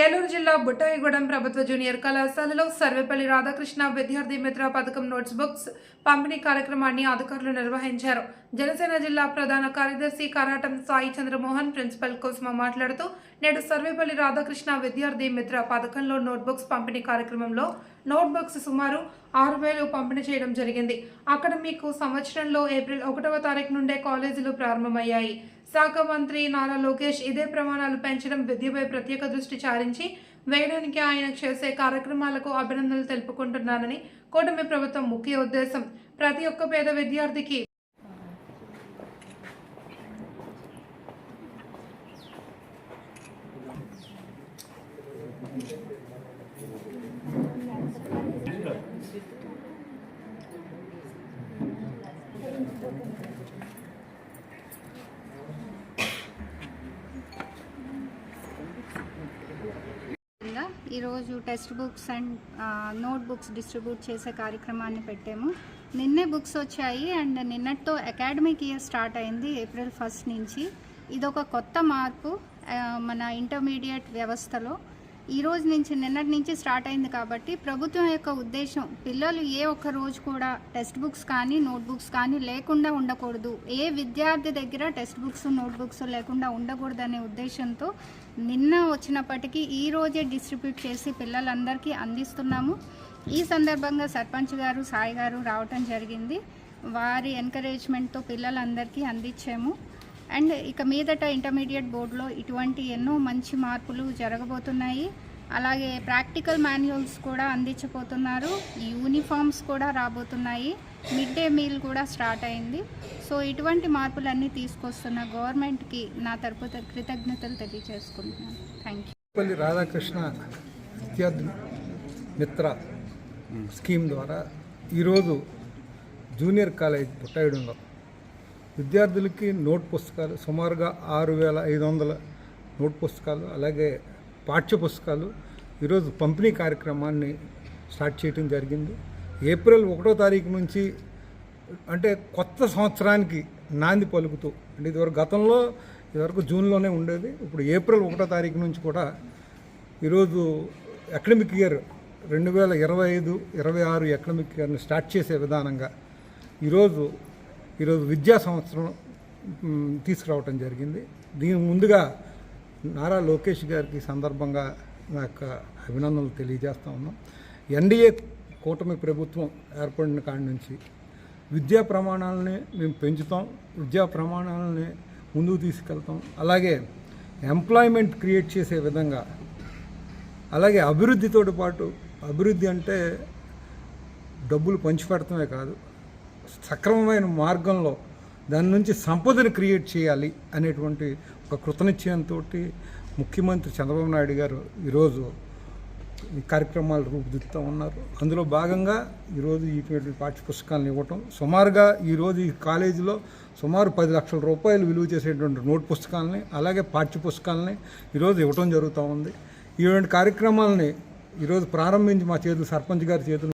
ఏలూరు జిల్లా బుట్టాయిగూడెం ప్రభుత్వ జూనియర్ కళాశాలలో సర్వేపల్లి రాధాకృష్ణ విద్యార్థి మిత్ర పథకం నోట్స్ బుక్స్ పంపిణీ కార్యక్రమాన్ని అధికారులు నిర్వహించారు. జనసేన జిల్లా ప్రధాన కార్యదర్శి కరాటం సాయి చంద్రమోహన్ ప్రిన్సిపల్ కోస్మ మాట్లాడుతూ నేడు సర్వేపల్లి రాధాకృష్ణ విద్యార్థి మిత్ర పథకంలో నోట్బుక్స్ పంపిణీ కార్యక్రమంలో నోట్బుక్స్ సుమారు ఆరు వేలు పంపిణీ చేయడం జరిగింది. అక్కడ మీకు సంవత్సరంలో ఏప్రిల్ ఒకటవ తారీఖు నుండే కాలేజీలు ప్రారంభమయ్యాయి. శాఖ మంత్రి నారా లోకేష్ ఇదే ప్రమాణాలు పెంచడం విద్యపై ప్రత్యేక దృష్టి సారించి వేయడానికి ఆయన చేసే కార్యక్రమాలకు అభినందనలు తెలుపుకుంటున్నానని కూటమి ప్రభుత్వం ముఖ్య ఉద్దేశం. ప్రతి ఒక్క పేద విద్యార్థికి విధంగా ఈరోజు text books and note books distribute చేసే కార్యక్రమాన్ని పెట్టాము. నిన్నే బుక్స్ వచ్చాయి అండ్ నిన్నటితో అకాడమిక్ ఇయర్ స్టార్ట్ అయింది ఏప్రిల్ ఫస్ట్ నుంచి. ఇదొక కొత్త మార్పు మన ఇంటర్మీడియట్ వ్యవస్థలో. ఈ రోజు నుంచి నిన్నటి నుంచి స్టార్ట్ అయింది కాబట్టి ప్రభుత్వం యొక్క ఉద్దేశం పిల్లలు ఏ ఒక్క రోజు కూడా టెక్స్ట్ బుక్స్ కానీ నోట్బుక్స్ కానీ లేకుండా ఉండకూడదు. ఏ విద్యార్థి దగ్గర టెక్స్ట్ బుక్స్ నోట్బుక్స్ లేకుండా ఉండకూడదు అనే ఉద్దేశంతో నిన్న వచ్చినప్పటికీ ఈ రోజే డిస్ట్రిబ్యూట్ చేసి పిల్లలందరికీ అందిస్తున్నాము. ఈ సందర్భంగా సర్పంచ్ గారు సాయి గారు రావటం జరిగింది. వారి ఎంకరేజ్మెంట్తో పిల్లలందరికీ అందించాము. అండ్ ఇక మీదట ఇంటర్మీడియట్ బోర్డులో ఇటువంటి ఎన్నో మంచి మార్పులు జరగబోతున్నాయి. అలాగే ప్రాక్టికల్ మాన్యువల్స్ కూడా అందించబోతున్నారు. యూనిఫామ్స్ కూడా రాబోతున్నాయి. మిడ్ డే మీల్ కూడా స్టార్ట్ అయింది. సో ఇటువంటి మార్పులన్నీ తీసుకొస్తున్న గవర్నమెంట్కి నా తరపు కృతజ్ఞతలు తెలియజేసుకుంటున్నాను. Thank you. రాధాకృష్ణ విద్యార్థి మిత్ర స్కీమ్ ద్వారా ఈరోజు జూనియర్ కాలేజ్ పుట్టాయడంలో విద్యార్థులకి నోట్ పుస్తకాలు సుమారుగా ఆరు వేల ఐదు వందల నోట్ పుస్తకాలు అలాగే పాఠ్య పుస్తకాలు ఈరోజు పంపిణీ కార్యక్రమాన్ని స్టార్ట్ చేయడం జరిగింది. ఏప్రిల్ ఒకటో తారీఖు నుంచి అంటే కొత్త సంవత్సరానికి నాంది పలుకుతూ అంటే ఇదివరకు గతంలో ఇదివరకు జూన్లోనే ఉండేది. ఇప్పుడు ఏప్రిల్ ఒకటో తారీఖు నుంచి కూడా ఈరోజు అకాడమిక్ ఇయర్ రెండు వేల ఇరవై ఐదు ఇరవై ఆరు అకాడమిక్ ఇయర్ని స్టార్ట్ చేసే విధానంగా ఈరోజు ఈరోజు విద్యా సంవత్సరం తీసుకురావటం జరిగింది. దీని ముందుగా నారా లోకేష్ గారికి సందర్భంగా నా యొక్క అభినందనలు తెలియజేస్తా ఉన్నాం. ఎన్డీఏ కూటమి ప్రభుత్వం ఏర్పడిన కాడి నుంచి విద్యా ప్రమాణాలని మేము పెంచుతాం విద్యా ప్రమాణాలని ముందుకు తీసుకెళ్తాం. అలాగే ఎంప్లాయ్మెంట్ క్రియేట్ చేసే విధంగా అలాగే అభివృద్ధితో పాటు అభివృద్ధి అంటే డబ్బులు పంచిపెడటమే కాదు సక్రమమైన మార్గంలో దాని నుంచి సంపదను క్రియేట్ చేయాలి అనేటువంటి ఒక కృతనిశ్చయంతో ముఖ్యమంత్రి చంద్రబాబు నాయుడు గారు ఈరోజు ఈ కార్యక్రమాలు రూపుదిద్దుతూ ఉన్నారు. అందులో భాగంగా ఈరోజు ఇటువంటి పాఠ్యపుస్తకాలను ఇవ్వటం సుమారుగా ఈరోజు ఈ కాలేజీలో సుమారు పది లక్షల రూపాయలు విలువ చేసేటువంటి నోట్ పుస్తకాలని అలాగే పాఠ్య పుస్తకాలని ఈరోజు ఇవ్వటం జరుగుతూ ఉంది. ఇటువంటి కార్యక్రమాలని ఈరోజు ప్రారంభించి మా చేతులు సర్పంచ్ గారి చేతులు